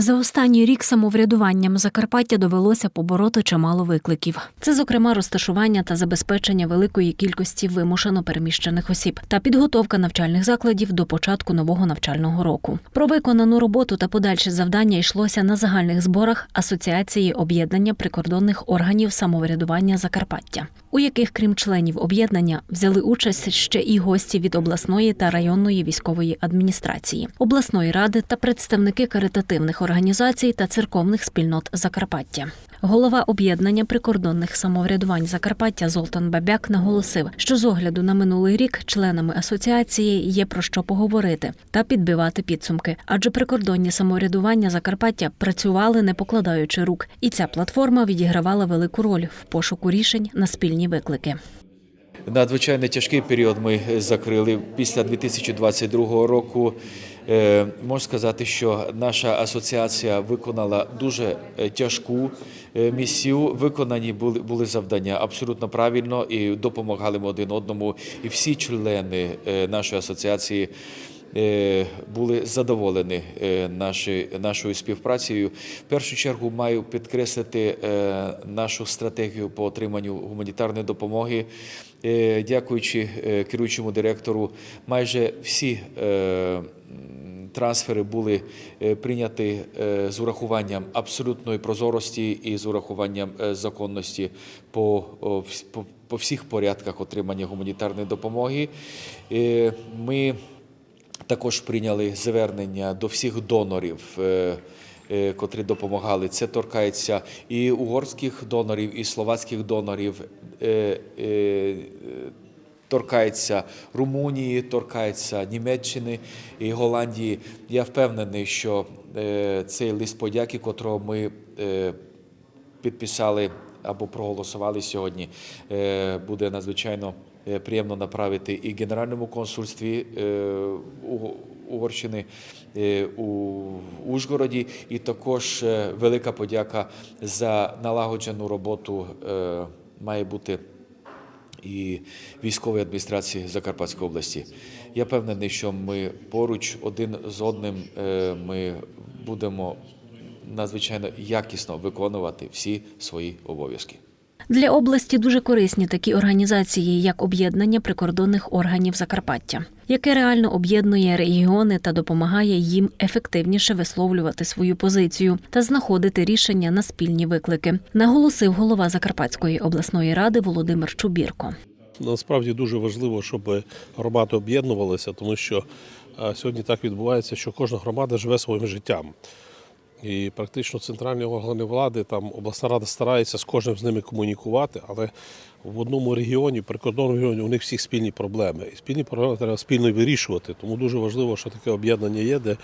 За останній рік самоврядуванням Закарпаття довелося побороти чимало викликів. Це, зокрема, розташування та забезпечення великої кількості вимушено переміщених осіб та підготовка навчальних закладів до початку нового навчального року. Про виконану роботу та подальші завдання йшлося на загальних зборах Асоціації об'єднання прикордонних органів самоврядування Закарпаття, у яких, крім членів об'єднання, взяли участь ще і гості від обласної та районної військової адміністрації, обласної ради та представники каритативних організацій та церковних спільнот Закарпаття. Голова об'єднання прикордонних самоврядувань Закарпаття Золтан Бабяк наголосив, що з огляду на минулий рік членами асоціації є про що поговорити та підбивати підсумки, адже прикордонні самоврядування Закарпаття працювали не покладаючи рук, і ця платформа відігравала велику роль в пошуку рішень на спільні виклики. Надзвичайно тяжкий період ми закрили після 2022 року. Е, Можу сказати, що наша асоціація виконала дуже е, тяжку е, місію. Виконані були, були завдання абсолютно правильно і допомагали ми один одному. І всі члени е, нашої асоціації е, були задоволені е, нашою співпрацею. В першу чергу маю підкреслити е, нашу стратегію по отриманню гуманітарної допомоги. Е, Дякуючи е, керуючому директору, майже всі е, трансфери були е, прийняті е, з урахуванням абсолютної прозорості і з урахуванням е, законності по, по, по всіх порядках отримання гуманітарної допомоги. Е, Ми також прийняли звернення до всіх донорів, е, е, котрі допомагали. Це торкається і угорських донорів, і словацьких донорів. е, Торкається Румунії, торкається Німеччини і Голландії. Я впевнений, що цей лист подяки, котрого ми підписали або проголосували сужгодні, е, буде надзвичайно приємно направити і Генеральному консульстві е, Угорщини е, у Ужгороді, і також е, велика подяка за налагоджену роботу е, має бути і військової адміністрації Закарпатської області. Я певнений, що ми поруч один з одним е, ми будемо надзвичайно якісно виконувати всі свої обов'язки. Для області дуже корисні такі організації, як об'єднання прикордонних органів Закарпаття, яке реально об'єднує регіони та допомагає їм ефективніше висловлювати свою позицію та знаходити рішення на спільні виклики, наголосив голова Закарпатської обласної ради Володимир Чубірко. Насправді дуже важливо, щоб громади об'єднувалися, тому що е, сьогодні так відбувається, що кожна громада живе своїм життям. І практично центральні органи влади, там обласна рада старається з кожним з ними комунікувати, але в одному регіоні, прикордонному регіоні, у них всіх спільні проблеми. І спільні проблеми треба спільно вирішувати. Тому дуже важливо, що таке об'єднання є, де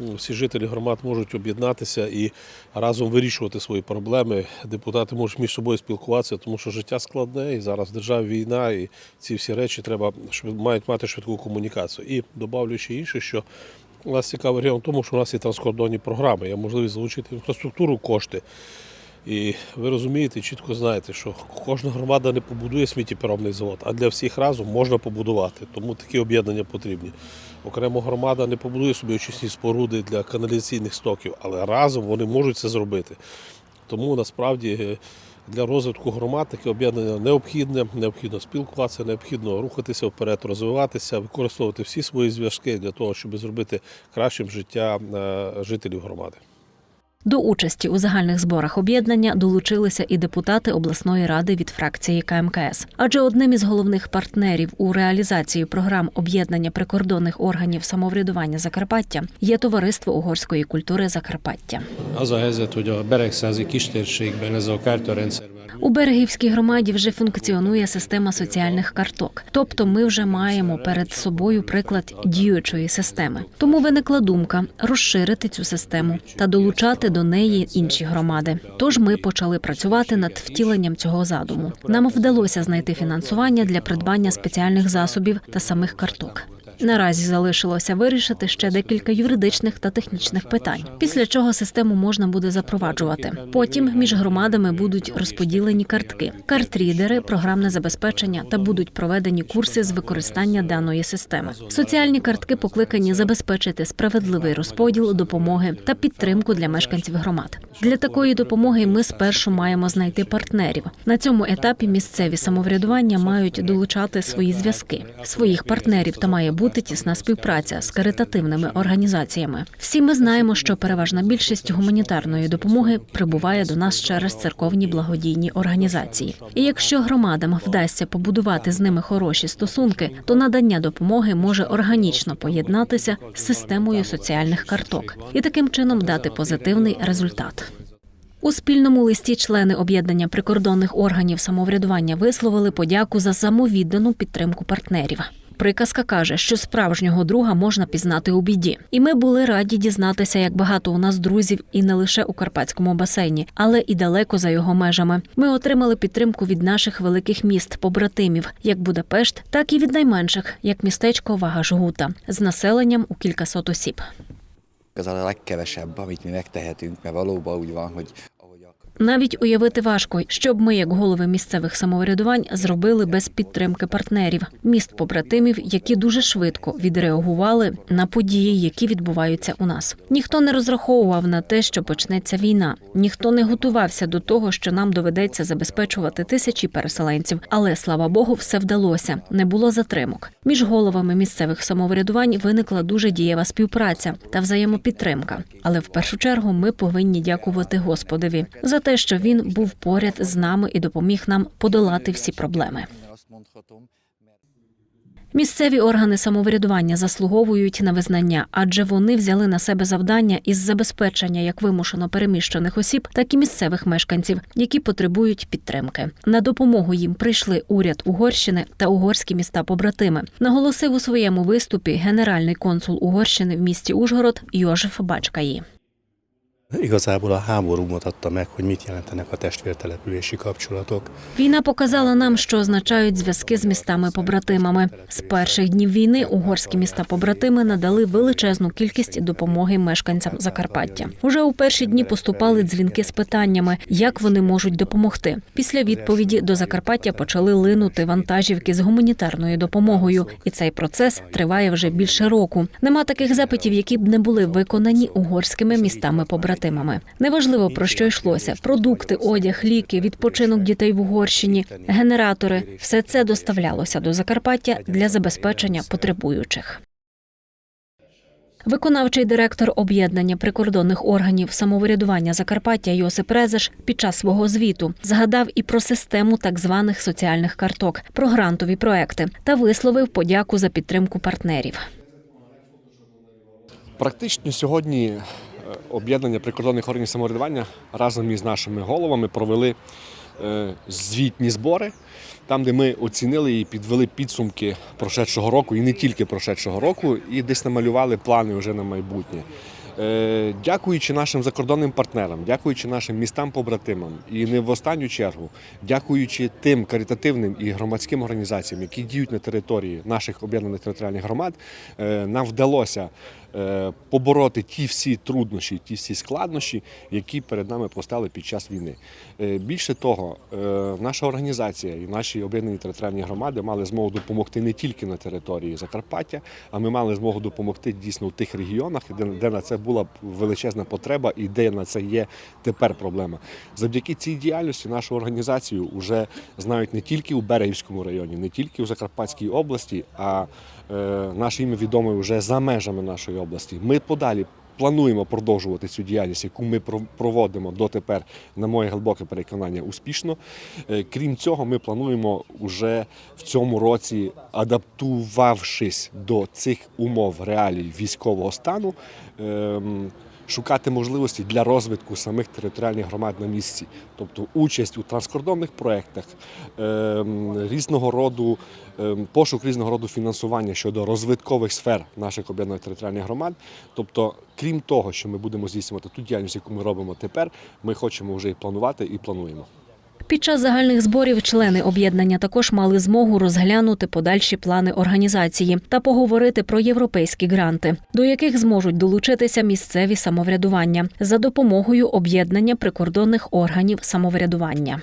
ну, всі жителі громад можуть об'єднатися і разом вирішувати свої проблеми. Депутати можуть між собою спілкуватися, тому що життя складне, і зараз в державі війна, і ці всі речі треба мають мати швидку комунікацію. І добавлю ще інше, що нас цікавий регіон в тому, що у нас є транскордонні програми, є можливість залучити інфраструктуру кошти. І ви розумієте, чітко знаєте, що кожна громада не побудує сміттєпереробний завод, а для всіх разом можна побудувати. Тому такі об'єднання потрібні. Окремо громада не побудує собі очисні споруди для каналізаційних стоків, але разом вони можуть це зробити. Тому насправді е, для розвитку громад таке об'єднання необхідне, необхідно спілкуватися, необхідно рухатися вперед, розвиватися, використовувати всі свої зв'язки для того, щоб зробити кращим життя е, жителів громади. До участі у загальних зборах об'єднання долучилися і депутати обласної ради від фракції КМКС. Адже одним із головних партнерів у реалізації програм об'єднання прикордонних органів самоврядування Закарпаття є товариство угорської культури Закарпаття. У берегівській громаді вже функціонує система соціальних карток, тобто ми вже маємо перед собою приклад діючої системи. Тому виникла думка розширити цю систему та долучати до неї інші громади. Тож ми почали працювати над втіленням цього задуму. Нам вдалося знайти фінансування для придбання спеціальних засобів та самих карток. Наразі залишилося вирішити ще декілька юридичних та технічних питань, після чого систему можна буде запроваджувати. Потім між громадами будуть розподілені картки, картрідери, програмне забезпечення та будуть проведені курси з використання даної системи. Соціальні картки покликані забезпечити справедливий розподіл допомоги та підтримку для мешканців громад. Для такої допомоги ми спершу маємо знайти партнерів. На цьому етапі місцеві самоврядування мають долучати свої зв'язки, своїх партнерів та має бути тісна співпраця з каритативними організаціями. Всі ми знаємо, що переважна більшість гуманітарної допомоги прибуває до нас через церковні благодійні організації. І якщо громадам вдасться побудувати з ними хороші стосунки, то надання допомоги може органічно поєднатися з системою соціальних карток і таким чином дати позитивний результат. У спільному листі члени об'єднання прикордонних органів самоврядування висловили подяку за самовіддану підтримку партнерів. Приказка каже, що справжнього друга можна пізнати у біді, і ми були раді дізнатися, як багато у нас друзів і не лише у карпатському басейні, але і далеко за його межами. Ми отримали підтримку від наших великих міст, побратимів, як Будапешт, так і від найменших, як містечко Вагажгута, з населенням у кількасот осіб. Ez a legkevesebb, amit mi megtehetünk, mert valóban úgy van, hogy Навіть уявити важко, щоб ми, як голови місцевих самоврядувань, зробили без підтримки партнерів, міст побратимів, які дуже швидко відреагували на події, які відбуваються у нас. Ніхто не розраховував на те, що почнеться війна. Ніхто не готувався до того, що нам доведеться забезпечувати тисячі переселенців. Але слава Богу, все вдалося. Не було затримок. Між головами місцевих самоврядувань виникла дуже дієва співпраця та взаємопідтримка. Але в першу чергу ми повинні дякувати Господові за те, що він був поряд з нами і допоміг нам подолати всі проблеми. Місцеві органи самоврядування заслуговують на визнання, адже вони взяли на себе завдання із забезпечення як вимушено переміщених осіб, так і місцевих мешканців, які потребують підтримки. На допомогу їм прийшли уряд Угорщини та угорські міста побратими. Наголосив у своєму виступі генеральний консул Угорщини в місті Ужгород Йожеф Бачкаї. Igazából a háború mutatta meg, hogy mit jelentenek a. Війна показала нам, що означають зв'язки з містами-побратимами. З перших днів війни угорські міста-побратими надали величезну кількість допомоги мешканцям Закарпаття. Уже у перші дні поступали дзвінки з питаннями, як вони можуть допомогти. Після відповіді до Закарпаття почали линути вантажівки з гуманітарною допомогою, і цей процес триває вже більше року. Нема таких запитів, які б не були виконані угорськими містами-побратимами. Неважливо про що йшлося: продукти, одяг, ліки, відпочинок дітей в Угорщині, генератори все це доставлялося до Закарпаття для забезпечення потребуючих. Виконавчий директор об'єднання прикордонних органів самоврядування Закарпаття Йосип Резеш під час свого звіту згадав і про систему так званих соціальних карток, про грантові проекти та висловив подяку за підтримку партнерів. Практично сьогодні об'єднання прикордонних органів самоврядування разом із нашими головами провели е, звітні збори, там, де ми оцінили і підвели підсумки прошедшого року, і не тільки прошедшого року, і десь намалювали плани вже на майбутнє. Е, Дякуючи нашим закордонним партнерам, дякуючи нашим містам-побратимам, і не в останню чергу, дякуючи тим каритативним і громадським організаціям, які діють на території наших об'єднаних територіальних громад, е, нам вдалося побороти ті всі труднощі, ті всі складнощі, які перед нами постали під час війни. Е, Більше того, е, наша організація і наші об'єднані територіальні громади мали змогу допомогти не тільки на території Закарпаття, а ми мали змогу допомогти дійсно в тих регіонах, де на це була величезна потреба і де на це є тепер проблема. Завдяки цій діяльності нашу організацію вже знають не тільки у Берегівському районі, не тільки у Закарпатській області, а е, наше ім'я відоме вже за межами нашої області. Ми подалі. Плануємо продовжувати цю діяльність, яку ми про- проводимо дотепер, на моє глибоке переконання, успішно. Е, Крім цього, ми плануємо вже в цьому році, адаптувавшись до цих умов реалій військового стану, ем, шукати можливості для розвитку самих територіальних громад на місці, тобто участь у транскордонних проєктах, ем, різного роду ем, пошук різного роду фінансування щодо розвиткових сфер наших об'єднаних територіальних громад. Тобто, крім того, що ми будемо здійснювати ту діяльність, яку ми робимо тепер, ми хочемо вже і планувати і плануємо. Під час загальних зборів члени об'єднання також мали змогу розглянути подальші плани організації та поговорити про європейські гранти, до яких зможуть долучитися місцеві самоврядування за допомогою об'єднання прикордонних органів самоврядування.